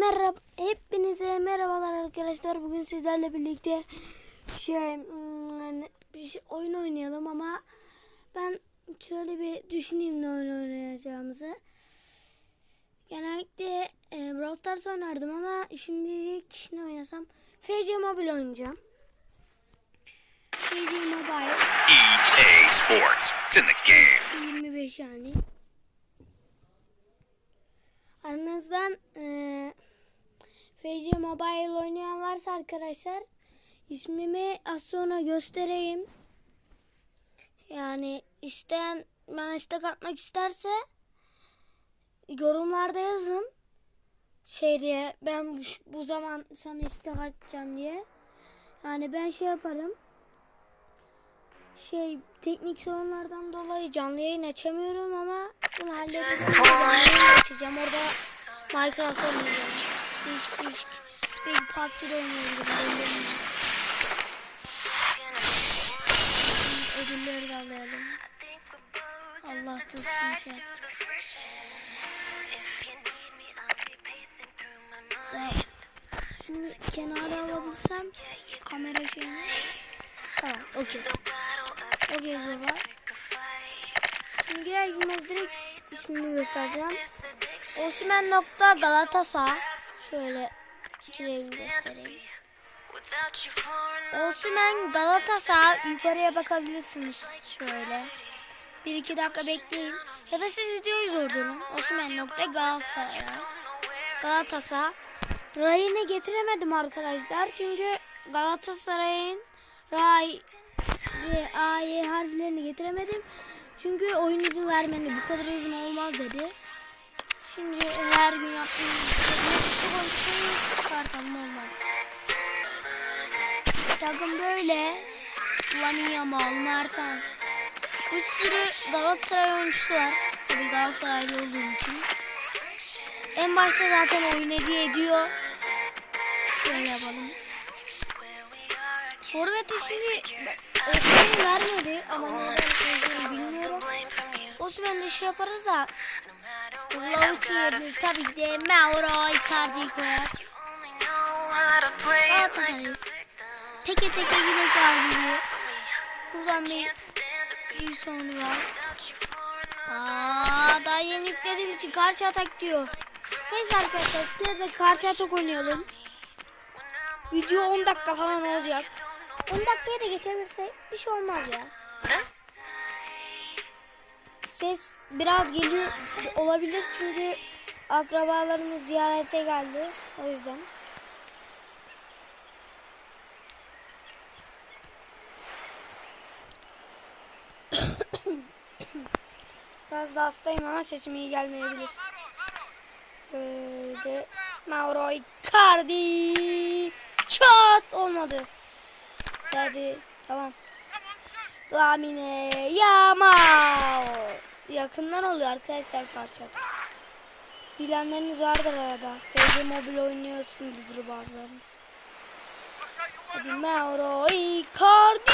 merhaba hepinize merhabalar arkadaşlar. Bugün sizlerle birlikte şey hmm, bir şey, oyun oynayalım ama ben şöyle bir düşüneyim ne oyun oynayacağımızı. Genellikle e, Brawl Stars oynardım ama şimdilik ne oynasam FC Mobile oynayacağım. FC Mobile EA Sports. It's in the game. 25 yani. Aranızdan e, FC Mobile oynayan varsa arkadaşlar ismimi az sonra göstereyim. Yani isteyen bana istek atmak isterse yorumlarda yazın. Şey diye ben bu, bu zaman sana istek atacağım diye. Yani ben şey yaparım şey teknik sorunlardan dolayı canlı yayın açamıyorum ama bunu halledeceğim. Açacağım. Orada Minecraft oynayacağım. Değişik değişik. Belki PUBG'de oynayabilirim. Ödülleri de alayalım. Allah dursun ki. Şimdi kenara alabilsem kamera şeyini. Tamam okey. Okey Zora. Şimdi girer girmez direkt ismini göstereceğim. Osman nokta Galatasaray. Şöyle gireyim göstereyim. Osman Galatasaray yukarıya bakabilirsiniz şöyle. Bir iki dakika bekleyin. Ya da siz videoyu durdurun. Osman nokta Galatasaray. Galatasaray. Rayını getiremedim arkadaşlar. Çünkü Galatasaray'ın Ray A'yı harflerini getiremedim. Çünkü oyun izin vermedi. Bu kadar uzun olmaz dedi. Şimdi her gün yaptığımız olmaz. Takım böyle. Lamine Yamal, Mertens. Bir sürü Galatasaray oyuncusu var. Tabii Galatasaraylı olduğum için. En başta zaten oyun hediye ediyor. Şöyle yapalım. Forvet'e şimdi Osman'ı vermedi ama neden verdiğini bilmiyorum. Osman'la iş yaparız da Vlaovic yerine tabii de Mauro Icardi'yi koyar. Atarız. Teke teke yine kaldı. Buradan bir bir sonu var. Aa, daha yeni yüklediğim için karşı atak diyor. Neyse arkadaşlar size de karşı atak oynayalım. Video 10 dakika falan olacak. 10 dakikaya da geçebilirse bir şey olmaz ya. Ses biraz geliyor olabilir çünkü akrabalarımız ziyarete geldi. O yüzden. Biraz da hastayım ama sesim iyi gelmeyebilir. Böyle Mauro Icardi çat olmadı. Hadi tamam. Lamine Yamal. Yakından oluyor arkadaşlar parça. Bilenleriniz vardır arada. Belki mobil oynuyorsunuzdur bazılarınız. Hadi Mauro Icardi.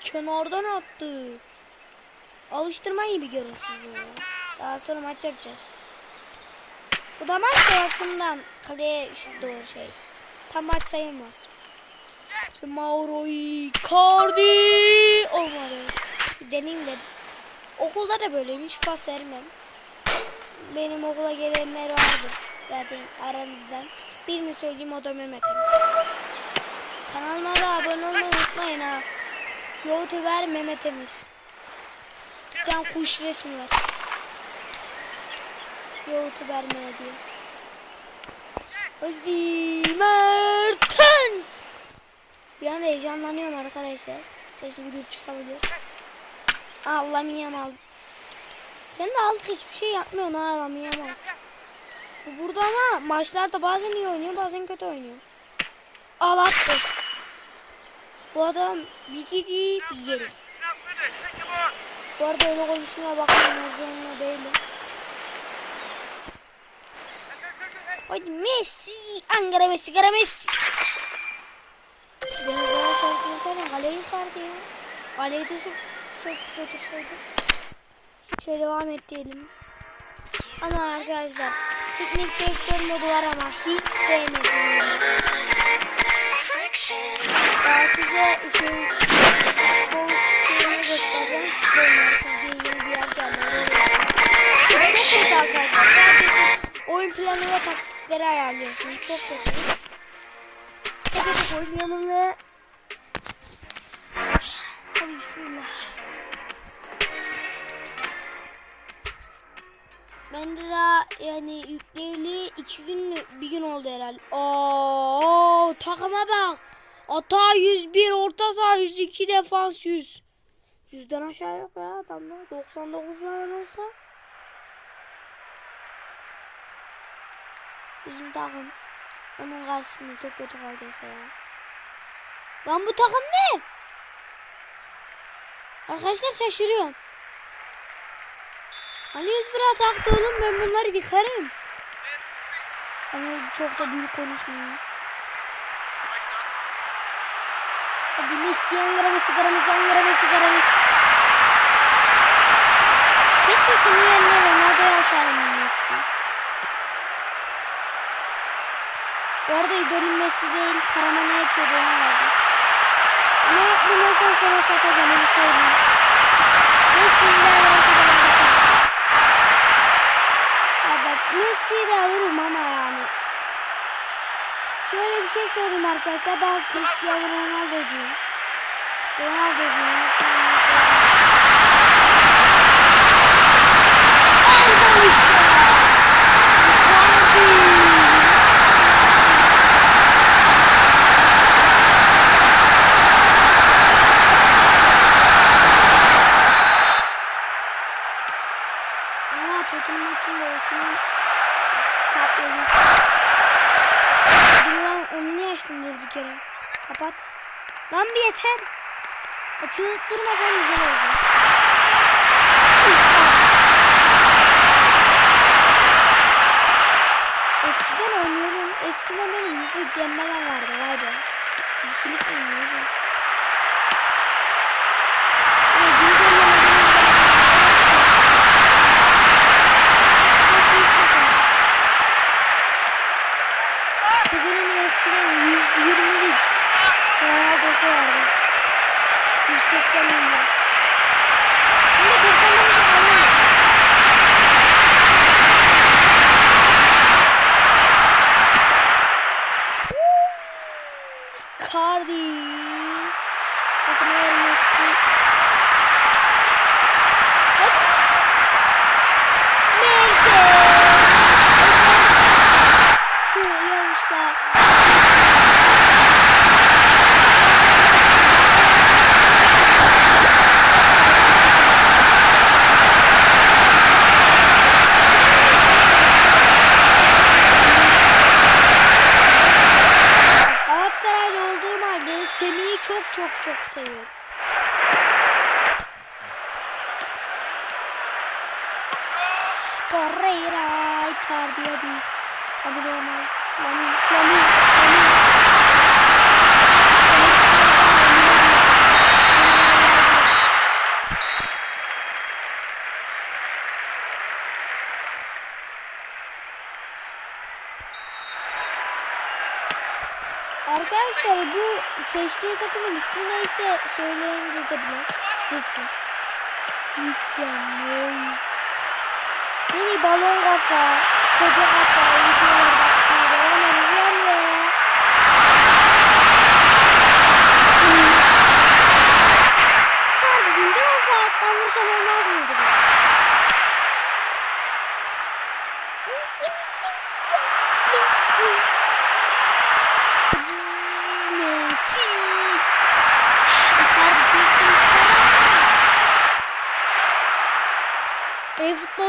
Kenardan attı. Alıştırma gibi görün siz bunu. Daha sonra maç yapacağız. Bu da maç da yakından kaleye doğru şey. Tam maç sayılmaz. Şimdi Mauro Icardi olmadı. Deneyim dedim. Okulda da böyleymiş. Pas vermem. Benim okula gelenler vardı. Zaten aranızdan. Birini söyleyeyim o da Mehmet. Kanalıma da abone olmayı unutmayın ha. YouTuber Mehmet Emir. Tane kuş resmi var. YouTuber Mehmet diye. Hadi Mertens. Bir an heyecanlanıyorum arkadaşlar. Sesim gür çıkabilir. Allah Yamal. Sen de aldık hiçbir şey yapmıyorsun ha Allah Yamal. Bu burada ama maçlarda bazen iyi oynuyor bazen kötü oynuyor. Al attı. Bu adam bir gidi bir gelir. Bu arada öyle konuşmaya bakmayın zorunda değilim. Hadi Messi. Ankara Messi. Ankara Messi. Biraz daha sarkın sana kaleyi sardı ya. Kaleyi de çok, çok götürseydi. Şöyle devam et diyelim. Ama arkadaşlar Piknik direktör modu var ama hiç sevmedim. Daha size şey futbol oyun planı ve taktikleri ayarlıyorsunuz. Çok kötü. Hadi oynayalım ve Hadi bismillah. Ben de daha yani yükleyeli iki gün mü bir gün oldu herhalde. Oo takıma bak. Ata 101 orta saha 102 defans 100. 100'den aşağı yok ya adamda. 99 falan olsa. Bizim takım. Onun karşısında çok kötü kalacak ya. Lan bu takım ne? Arkadaşlar şaşırıyorum. Hani 101 taktı oğlum ben bunları yıkarım. Ama çok da büyük konuşmuyor. Hadi Messi yangaramız sigaramız yangaramız sigaramız. Keşke senin yerine Ronaldo'yu alsaydım Messi. Bu arada idolüm Messi değil parama ne yetiyordu ona verdim. Ama bu maçtan sonra satacağım onu söyleyeyim. Messi ilerlerse de Messi'yi de alırım ama yani. Şöyle bir şey söyleyeyim arkadaşlar. Ben Cristiano Ronaldo'cuyum. Ronaldo'cuyum. Şu an Aldan işte. Abi. Ama Tottenham maçında resmen sapladı. Dur lan onu niye yere? Kapat. Lan bir yeter. Açılıp durmasan güzel oldu. Eskiden oynuyordum. Eskiden benim yüzlük gemmeler vardı vay be. Yüzlük oynuyordum. Ama güncelleme gelince Çok büyük bir şey. Kuzenimin eskiden 120'lik Ronaldo'su vardı. 180 milyon. Şimdi 90 milyon alıyor. Cardi. Hazır Messi. Hadi. Merkez. Hı, Yanlış be. Galatasaraylı olduğum halde Semih'i çok çok çok seviyorum. Correira, Icardi hadi. Hadi de Lamin. Arkadaşlar bu seçtiği takımın ismi neyse söyleyin de bile. Lütfen. Oy. Yeni balon kafa, koca kafa, videolar bakmaya devam edeceğim ve... Kardeşim biraz daha alttan vursam olmaz mıydı bu?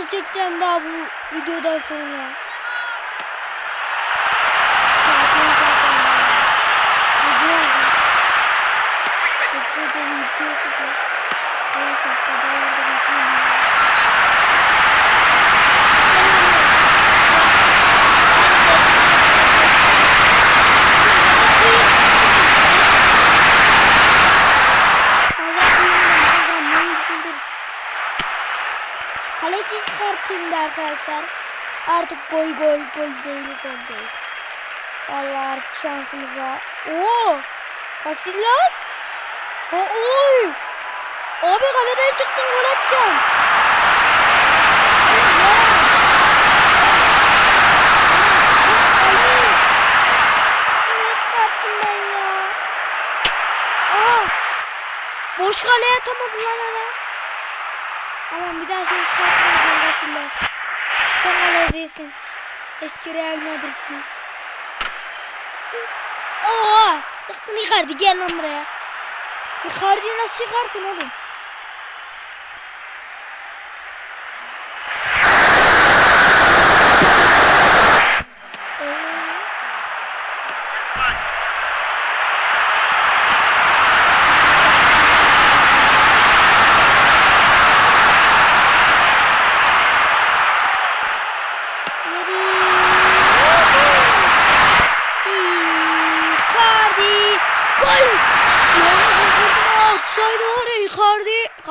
E-futbol çekeceğim daha bu videodan sonra. Zaten zaten. Gece oldu. Gece gece video çekiyor. Evet şu kabalarda bekliyorum. Kaleci çıkartayım da arkadaşlar. Artık gol gol gol değil gol değil. Allah artık şansımıza. Oo! Casillas. O oy! Abi kaleden çıktın gol atacağım. Boş kaleye atamadı lan adam. Aman bir daha seni çıkartmayacağım Casillas. Kaleye değilsin. Eski Real Madrid'li. Oo! Yaktın Icardi gel lan buraya. Icardi'yi nasıl çıkarsın oğlum?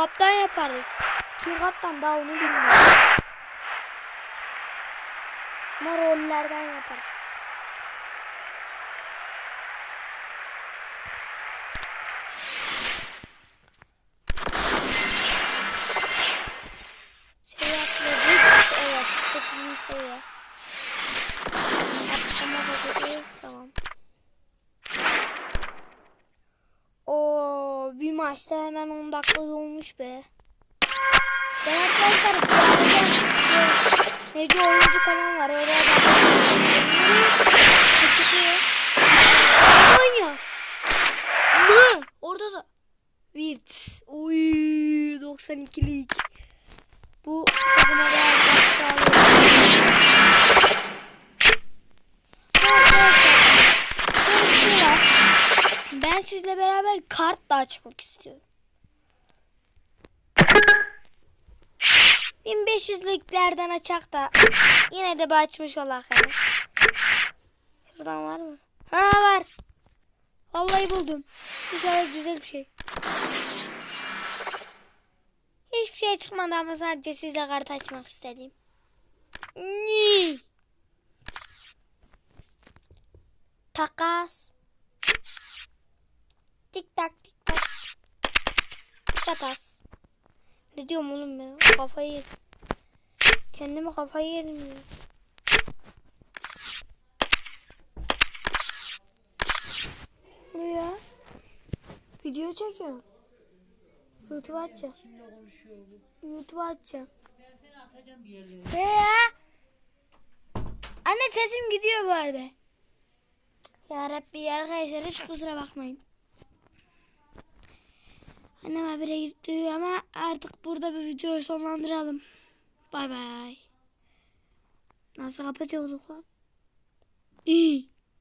Kaptan yapardı. Kim kaptan daha onu bilmiyorum. Ama rollerden yaparız. Seviye atladık. Evet. 8. seviye. Atlama da dedi. Tamam. Oo, bir maçta hemen 10 dakika dolmuş be. Ben arkadaşlar bu Nece oyuncu kanal var. Oraya da çıkıyor. Almanya. Ne? Orada da. Wirtz. Uy 92'lik. Bu takıma da sağlıyor. Arkadaşlar. şöyle bir şey var. Ben sizle beraber kart da açmak istiyorum. 1500'lüklerden açak da yine de bir açmış olak yani. Şuradan var mı? Ha var. Vallahi buldum. İnşallah güzel bir şey. Hiçbir şey çıkmadı ama sadece sizle kart açmak istedim. Takas. Tik tak tik tak. Takas. Ne diyorum oğlum ben? Kafayı yedim. Kendime kafayı yedim ya. Ne ya? Video çekiyorum. YouTube açacağım. YouTube açacağım. Ben seni atacağım bir yerlere. Ya? Anne sesim gidiyor bu arada. Ya Rabbi arkadaşlar hiç kusura bakmayın. Annem habire gidip ama artık burada bir videoyu sonlandıralım. Bay bay. Nasıl kapatıyorduk lan? İyi.